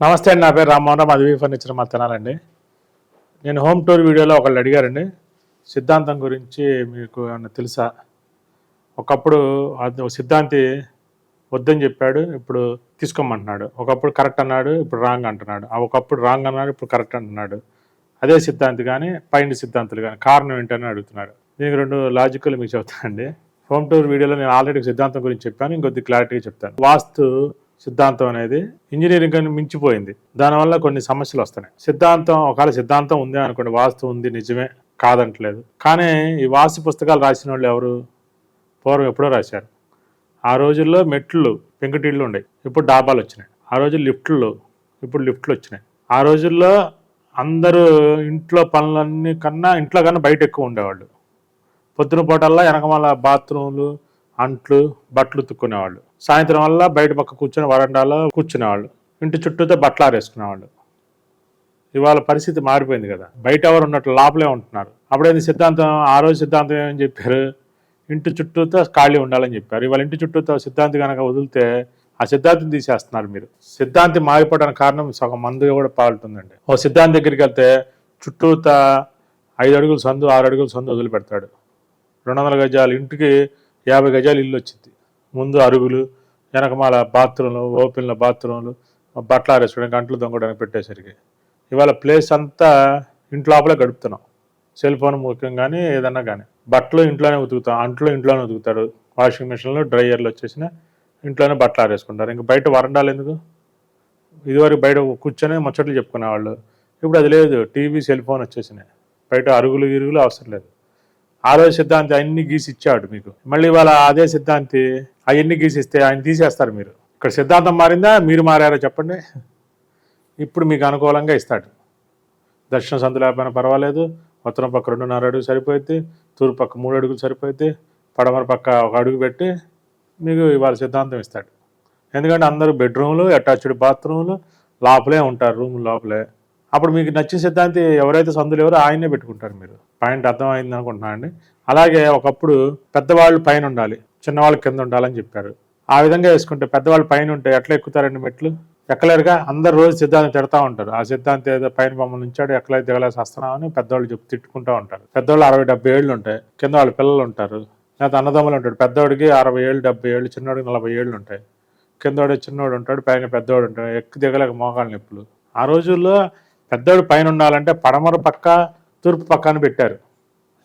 నమస్తే అండి నా పేరు రామ్మోహన్ రావు అదివి ఫర్నిచర్ మా తినాలండి. నేను హోమ్ టూర్ వీడియోలో ఒకళ్ళు అడిగారండి. సిద్ధాంతం గురించి మీకు ఏమన్నా తెలుసా? ఒకప్పుడు సిద్ధాంతి వద్దని చెప్పాడు ఇప్పుడు తీసుకోమంటున్నాడు. ఒకప్పుడు కరెక్ట్ అన్నాడు ఇప్పుడు రాంగ్ అంటున్నాడు. ఒకప్పుడు రాంగ్ అన్నాడు ఇప్పుడు కరెక్ట్ అంటున్నాడు. అదే సిద్ధాంతి కానీ పైన సిద్ధాంతులు కానీ కారణం ఏంటని అడుగుతున్నాడు దీనికి రెండు లాజికల్ మీకు చెప్తానండి. హోమ్ టూర్ వీడియోలో నేను ఆల్రెడీ సిద్ధాంతం గురించి చెప్పాను ఇంకొద్ది క్లారిటీగా చెప్తాను. వాస్తు సిద్ధాంతం అనేది ఇంజనీరింగ్ అని మించిపోయింది. దానివల్ల కొన్ని సమస్యలు వస్తున్నాయి. సిద్ధాంతం ఒకవేళ సిద్ధాంతం ఉంది అనుకోండి వాస్తు ఉంది నిజమే కాదంటలేదు. కానీ ఈ వాస్తు పుస్తకాలు రాసిన వాళ్ళు ఎవరు? పూర్వం ఎప్పుడో రాశారు. ఆ రోజుల్లో మెట్లు పెంకుటిళ్ళు ఉండేవి ఇప్పుడు డాబాలు వచ్చినాయి. ఆ రోజు లిఫ్ట్లు ఇప్పుడు లిఫ్ట్లు వచ్చినాయి. ఆ రోజుల్లో అందరూ ఇంట్లో పనులన్నీ కన్నా ఇంట్లో కన్నా బయట ఎక్కువ ఉండేవాళ్ళు. పొద్దున పూటల్లా వెనకమాల బాత్రూమ్లు అంట్లు బట్టలు ఉతుక్కునేవాళ్ళు. సాయంత్రం వల్ల బయట పక్క కూర్చొని వరండాలో కూర్చునేవాళ్ళు. ఇంటి చుట్టూతో బట్టలారేసుకునేవాళ్ళు ఇవాళ పరిస్థితి మారిపోయింది కదా. బయట ఎవరు ఉన్నట్లు లోపలే ఉంటున్నారు. అప్పుడేది సిద్ధాంతం? ఆ రోజు సిద్ధాంతం ఏమని చెప్పారు? ఇంటి చుట్టూతో ఖాళీ ఉండాలని చెప్పారు. ఇవాళ ఇంటి చుట్టూతో సిద్ధాంతి కనుక వదిలితే ఆ సిద్ధాంతిని తీసేస్తున్నారు మీరు. సిద్ధాంతి మారిపోవడానికి కారణం సగం మందు కూడా పాల్టుందండి ఓ సిద్ధాంతి దగ్గరికి వెళ్తే చుట్టూత ఐదు అడుగులు సందు ఆరు అడుగులు సందు వదిలిపెడతాడు. రెండు వందల గజాలు ఇంటికి యాభై గజాలు ఇల్లు వచ్చింది. ముందు అరుగులు వెనకమాల బాత్రూమ్లు ఓపెన్ల బాత్రూమ్లు బట్టలు ఆరేసుకోవడానికి గంటలు దొంగడానికి పెట్టేసరికి. ఇవాళ ప్లేస్ అంతా ఇంటి లోపలే గడుపుతున్నాం. సెల్ ఫోన్ ముఖ్యం కానీ ఏదన్నా కానీ. బట్టలు ఇంట్లోనే ఉతుకుతాం. అంట్లో ఇంట్లోనే ఉతుకుతాడు వాషింగ్ మిషన్లు డ్రైయర్లు వచ్చేసిన ఇంట్లోనే బట్టలు ఆరేసుకుంటారు ఇంకా బయట వరండాలు ఎందుకు? ఇదివరకు బయట కూర్చొని ముచ్చట్లు చెప్పుకునేవాళ్ళు. ఇప్పుడు అది లేదు. టీవీ సెల్ ఫోన్ వచ్చేసినాయి. బయట అరుగులు ఇరుగులు అవసరం లేదు. ఆ రోజు సిద్ధాంతి అన్ని గీసి ఇచ్చాడు మీకు. మళ్ళీ ఇవాళ అదే సిద్ధాంతి అవన్నీ గీసిస్తే ఆయన తీసేస్తారు మీరు. ఇక్కడ సిద్ధాంతం మారిందా? మీరు మారారో చెప్పండి. ఇప్పుడు మీకు అనుకూలంగా ఇస్తాడు. దక్షిణ సందు లేకపోయినా పర్వాలేదు? ఉత్తరం పక్క రెండున్నర అడుగు సరిపోద్ది తూర్పు పక్క మూడు అడుగులు సరిపోద్ది పడమర పక్క ఒక అడుగు పెట్టి మీకు ఇవాళ సిద్ధాంతం ఇస్తాడు. ఎందుకంటే అందరూ బెడ్రూమ్లు అటాచ్డ్ బాత్రూమ్లు లోపలే ఉంటారు రూమ్ లోపలే. అప్పుడు మీకు నచ్చిన సిద్ధాంతి ఎవరైతే సందులు ఎవరో ఆయనే పెట్టుకుంటారు మీరు. పాయింట్ అర్థమైంది అనుకుంటున్నా అండి? అలాగే ఒకప్పుడు పెద్దవాళ్ళు పైన ఉండాలి. చిన్నవాళ్ళు కింద ఉండాలని చెప్పారు. ఆ విధంగా వేసుకుంటే పెద్దవాళ్ళు పైన ఉంటే ఎట్లా ఎక్కుతారండి మెట్లు? ఎక్కలేరుగా? అందరు రోజు సిద్ధాంతం తిడతా ఉంటారు. ఆ సిద్ధాంతం ఏదో పైన బొమ్మలు ఉంచాడు ఎక్కలైతే దిగలేసి వస్తున్నామని పెద్దవాళ్ళు చెప్పి తిట్టుకుంటూ ఉంటారు. పెద్దవాళ్ళు అరవై డెబ్బై ఏళ్ళు ఉంటాయి. కింద వాళ్ళ పిల్లలు ఉంటారు. లేకపోతే అన్నదమ్ములు ఉంటాడు పెద్దవాడికి అరవై ఏళ్ళు డెబ్బై ఏళ్ళు చిన్నవాడికి నలభై ఏళ్ళు ఉంటాయి. కిందవాడు చిన్నవాడు ఉంటాడు పైన పెద్దవాడు ఉంటాడు. ఎక్కి దిగలేక మోకాళ్ళ నొప్పులు. ఆ రోజుల్లో పెద్దవాడు పైన ఉండాలంటే పడమర పక్క తూర్పు పక్కన పెట్టారు.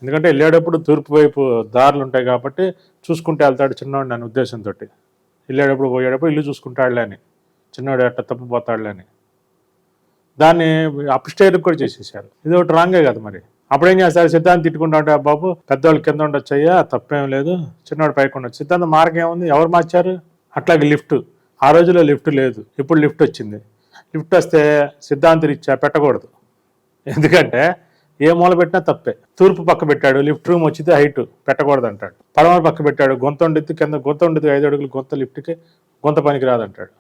ఎందుకంటే వెళ్ళేటప్పుడు తూర్పు వైపు దారులు ఉంటాయి కాబట్టి చూసుకుంటూ వెళ్తాడు చిన్నవాడు నన్ను ఉద్దేశంతో వెళ్ళేటప్పుడు పోయేటప్పుడు ఇల్లు చూసుకుంటాడులే అని. చిన్నవాడు ఎట్ట తప్పిపోతాడులే అని. దాన్ని అప్స్టైర్ కూడా చేసేసారు. ఇది ఒకటి రాంగే కదా మరి. అప్పుడేం చేస్తారు? సిద్ధాంతం తిట్టుకుంటా ఉంటే బాబు పెద్దవాళ్ళు కింద ఉండొచ్చయ్యా తప్పేం లేదు. చిన్నవాడు పైకి ఉండొచ్చు. సిద్ధాంతం మార్గం ఏముంది? ఎవరు మార్చారు? అట్లాగే లిఫ్ట్. ఆ రోజుల్లో లిఫ్ట్ లేదు. ఇప్పుడు లిఫ్ట్ వచ్చింది. లిఫ్ట్ వస్తే సిద్ధాంతరీత్యా పెట్టకూడదు. ఎందుకంటే ఏ మూల పెట్టినా తప్పే. తూర్పు పక్క పెట్టాడు లిఫ్ట్ రూమ్ వచ్చితే హైట్ పెట్టకూడదు అంటాడు పడమర పక్క పెట్టాడు గొంత ఉండేది కింద గొంత ఉండిద్ది ఐదు అడుగులు గొంత లిఫ్ట్కి గొంత పనికిరాదు అంటాడు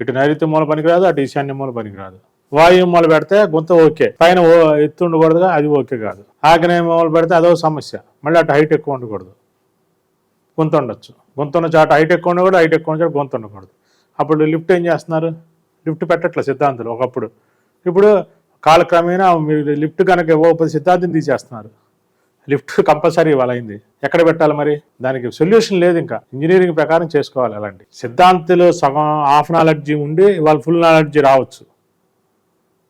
ఇటు నైరుతి మూల పనికిరాదు అటు ఈశాన్య మూల పనికిరాదు. వాయువు మూల పెడితే గొంత ఓకే. పైన ఓ ఎత్తు ఉండకూడదుగా అది ఓకే కాదు. ఆగ్నేయ మూల పెడితే అదో సమస్య. మళ్ళీ అటు హైట్ ఎక్కువ ఉండకూడదు. గొంత ఉండొచ్చు గొంత ఉన్న చాట హైట్ ఎక్కువ ఉండకూడదు హైట్ ఎక్కువ ఉన్న గొంత ఉండకూడదు. అప్పుడు లిఫ్ట్ ఏం చేస్తున్నారు? లిఫ్ట్ పెట్టట్లే సిద్ధాంతులు ఒకప్పుడు. ఇప్పుడు కాలక్రమేణా మీరు లిఫ్ట్ కనుక ఇవ్వకపోతే సిద్ధాంతం తీసేస్తున్నారు. లిఫ్ట్ కంపల్సరీ ఇవ్వాలైంది. ఎక్కడ పెట్టాలి మరి? దానికి సొల్యూషన్ లేదు ఇంకా. ఇంజనీరింగ్ ప్రకారం చేసుకోవాలి అలాంటి. సిద్ధాంతులు సగం హాఫ్ నాలెడ్జీ ఉండి వాళ్ళు ఫుల్ నాలెడ్జీ రావచ్చు.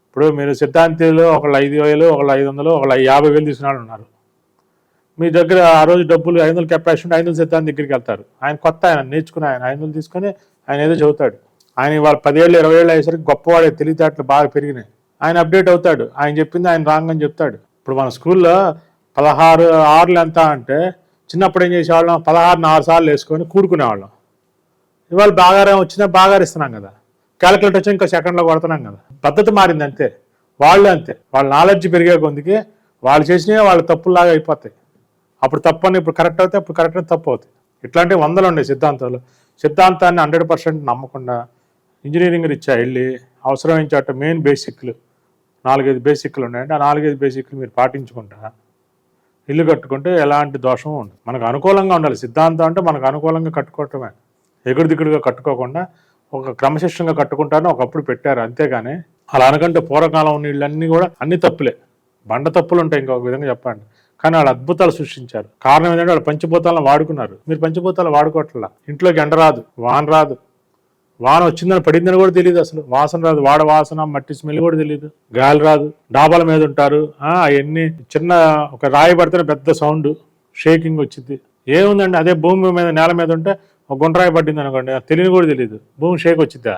ఇప్పుడు మీరు సిద్ధాంతిలో ఒకళ్ళు ఐదు వేలు ఒకళ్ళు ఐదు వందలు ఒకళ్ళు యాభై వేలు తీసుకున్నాడు ఉన్నారు. మీ దగ్గర ఆ రోజు డబ్బులు ఐదు వందలు కెపాసిటీ ఉంటే ఐదు వందల సిద్ధాంతి దగ్గరికి వెళ్తారు. ఆయన కొత్త ఆయన నేర్చుకుని ఆయన ఐదు వందలు తీసుకొని ఆయన ఏదో చదువుతాడు. ఆయన ఇవాళ పదేళ్ళు ఇరవై ఏళ్ళు అయ్యేసరికి గొప్పవాడే తెలివితేటలు బాగా పెరిగినాయి. ఆయన అప్డేట్ అవుతాడు. ఆయన చెప్పింది ఆయన రాంగ్ అని చెప్తాడు. ఇప్పుడు మన స్కూల్లో పదహారు ఆరులు ఎంత అంటే చిన్నప్పుడు ఏం చేసేవాళ్ళం? పదహారుని ఆరు సార్లు వేసుకొని కూడుకునేవాళ్ళం. ఇవాళ బాగారం వచ్చినా బాగా ఇస్తున్నాం కదా. క్యాలిక్యులేటర్ వచ్చి ఇంకా సెకండ్లో కొడుతున్నాం కదా. పద్ధతి మారింది అంతే. వాళ్ళు అంతే. వాళ్ళ నాలెడ్జ్ పెరిగే కొందికి వాళ్ళు చేసినవి వాళ్ళ తప్పుల్లాగా అయిపోతాయి. అప్పుడు తప్పు అని ఇప్పుడు కరెక్ట్ అవుతాయి అప్పుడు కరెక్ట్ అని తప్పు అవుతాయి. ఇట్లాంటివి వందలు ఉండే సిద్ధాంతాలు. సిద్ధాంతాన్ని హండ్రెడ్ పర్సెంట్ నమ్మకుండా ఇంజనీరింగ్ రీత్యా వెళ్ళి అవసరమైన చోట మెయిన్ బేసిక్లు నాలుగైదు బేసిక్లు ఉన్నాయంటే ఆ నాలుగైదు బేసిక్లు మీరు పాటించుకుంటా ఇల్లు కట్టుకుంటే ఎలాంటి దోషం ఉండదు. మనకు అనుకూలంగా ఉండాలి. సిద్ధాంతం అంటే మనకు అనుకూలంగా కట్టుకోవటమే. ఎగుడు దిగుడుగా కట్టుకోకుండా ఒక క్రమశిక్షణగా కట్టుకుంటారని ఒకప్పుడు పెట్టారు. అంతేగాని అలా అనకంటే పూర్వకాలం ఉన్న ఇళ్ళన్నీ కూడా అన్ని తప్పులే. బండ తప్పులు ఉంటాయి ఇంకొక విధంగా చెప్పండి కానీ వాళ్ళు అద్భుతాలు సృష్టించారు. కారణం ఏంటంటే వాళ్ళు పంచభూతాలను వాడుకున్నారు. మీరు పంచభూతాలు వాడుకోవట్లా. ఇంట్లోకి ఎండ రాదు వాన రాదు. వాన వచ్చిందని పడిందని కూడా తెలియదు అసలు. వాసన రాదు. వాడ వాసన మట్టి స్మెల్ కూడా తెలియదు గాలి రాదు. డాబాల మీద ఉంటారు. అవన్నీ చిన్న ఒక రాయి పడితేనే పెద్ద సౌండ్. షేకింగ్ వచ్చింది. ఏముందండి? అదే భూమి మీద నేల మీద ఉంటే ఒక గుండ్రాయి పడింది అనుకోండి. అది తెలియని కూడా తెలియదు భూమి షేక్ వచ్చిద్దా?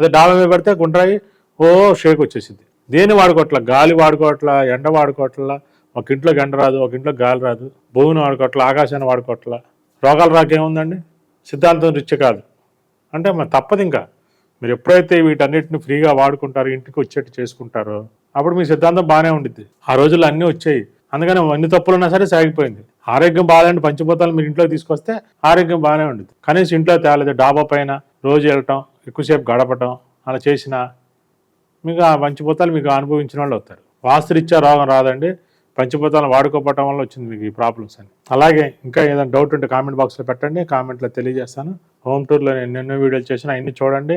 అదే డాబా మీద పడితే గుండ్రాయి ఓ షేక్ వచ్చేసింది. దేని వాడుకోవట్ల? గాలి వాడుకోవట్ల? ఎండ వాడుకోవట్ల? ఒక ఇంట్లో ఎండ రాదు ఒక ఇంట్లో గాలి రాదు. భూమిని వాడుకోవట్ల? ఆకాశాన్ని వాడుకోవట్ల? రోగాలు రాకేముందండి? సిద్ధాంతం రిచ్ కాదు. అంటే మరి తప్పదు ఇంకా. మీరు ఎప్పుడైతే వీటన్నిటిని ఫ్రీగా వాడుకుంటారో ఇంటికి వచ్చేట్టు చేసుకుంటారో అప్పుడు మీ సిద్ధాంతం బాగానే ఉండిద్ది. ఆ రోజుల్లో అన్నీ వచ్చాయి. అందుకని అన్ని తప్పులున్నా సరే సాగిపోయింది. ఆరోగ్యం బాగాలంటే పంచిపోతాలు మీరు ఇంట్లో తీసుకొస్తే ఆరోగ్యం బాగానే ఉండిద్ది. కనీసం ఇంట్లో తేలేదు డాబా పైన రోజు వెళ్ళటం ఎక్కువసేపు గడపటం అలా చేసినా మీకు ఆ పంచిపోతాలు మీకు అనుభవించిన వాళ్ళు అవుతారు. వాస్తురీత్యా రోగం రాదండి. పంచిపోతాలను వాడుకోవటం వల్ల వచ్చింది మీకు ఈ ప్రాబ్లమ్స్ అని. అలాగే ఇంకా ఏదైనా డౌట్ ఉంటే కామెంట్ బాక్స్లో పెట్టండి కామెంట్లో తెలియజేస్తాను. హోమ్ టూర్లో నేను ఎన్నో వీడియోలు చేసిన అన్ని చూడండి.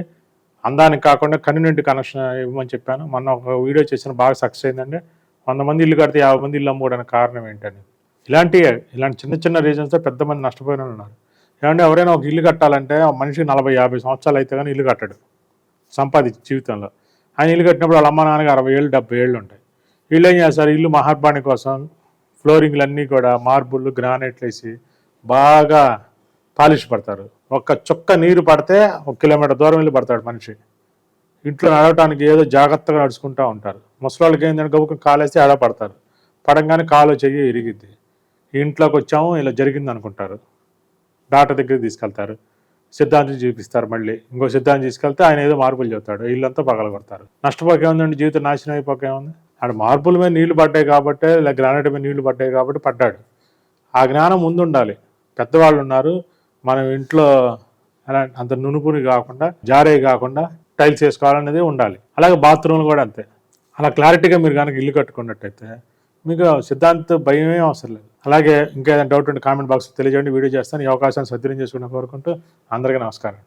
అందానికి కాకుండా కన్వీనియంట్ కనెక్షన్ ఇవ్వమని చెప్పాను. మొన్న ఒక వీడియో చేసిన బాగా సక్సెస్ అయిందండి. వంద మంది ఇల్లు కడితే యాభై మంది ఇల్లు అమ్ముకోవడానికి కారణం ఏంటని ఇలాంటి ఇలాంటి చిన్న చిన్న రీజన్స్తో పెద్ద మంది నష్టపోయిన ఉన్నారు. ఏమంటే ఎవరైనా ఒక ఇల్లు కట్టాలంటే మనిషికి నలభై యాభై సంవత్సరాలు అయితే కానీ ఇల్లు కట్టడు. సంపాదించి జీవితంలో. ఆయన ఇల్లు కట్టినప్పుడు వాళ్ళ అమ్మ నాన్నకి అరవై ఏళ్ళు డెబ్బై ఏళ్ళు ఉంటాయి. వీళ్ళు ఏం చేస్తారు? ఇల్లు మహాత్మాని కోసం ఫ్లోరింగ్లు అన్నీ కూడా మార్బుల్ గ్రానైట్లు వేసి బాగా పాలిష్ పడతారు. ఒక్క చుక్క నీరు పడితే ఒక కిలోమీటర్ దూరం వెళ్ళి పడతాడు మనిషి. ఇంట్లో నడవటానికి ఏదో జాగ్రత్తగా నడుచుకుంటూ ఉంటారు. ముసలాళ్ళకి ఏంటంటే గబుకుని కాలేస్తే ఆడ పడతారు. పడంగానే కాలు చెయ్యి ఇరిగిద్ది. ఇంట్లోకి వచ్చాము ఇలా జరిగింది అనుకుంటారు. డాక్టర్ దగ్గరికి తీసుకెళ్తారు. సిద్ధాంతం చూపిస్తారు మళ్ళీ. ఇంకో సిద్ధాంతం తీసుకెళ్తే ఆయన ఏదో మార్పులు చెప్తాడు. ఇల్లంతా పగలగొడతారు. నష్టపోకేముందండి జీవితం నాశనం అయిపోకేముంది ఉంది మార్పుల మీద నీళ్ళు పడ్డాయి కాబట్టి ఇలా గ్రానైట్ మీద నీళ్ళు పడ్డాయి కాబట్టి పడ్డాడు. ఆ జ్ఞానం ముందు ఉండాలి పెద్దవాళ్ళు ఉన్నారు. మనం ఇంట్లో అలా అంత నునుపుని కాకుండా జారే కాకుండా టైల్స్ వేసుకోవాలనేది ఉండాలి. అలాగే బాత్రూమ్లు కూడా అంతే. అలా క్లారిటీగా మీరు కనుక ఇల్లు కట్టుకున్నట్టయితే మీకు సిద్ధాంత భయమే అవసరం లేదు. అలాగే ఇంకా ఏదైనా డౌట్ ఉంటే కామెంట్ బాక్స్ తెలియజేయండి. వీడియో చేస్తాను. ఈ అవకాశాన్ని సద్వినియోగం చేసుకుని కోరుకుంటూ అందరికీ నమస్కారం.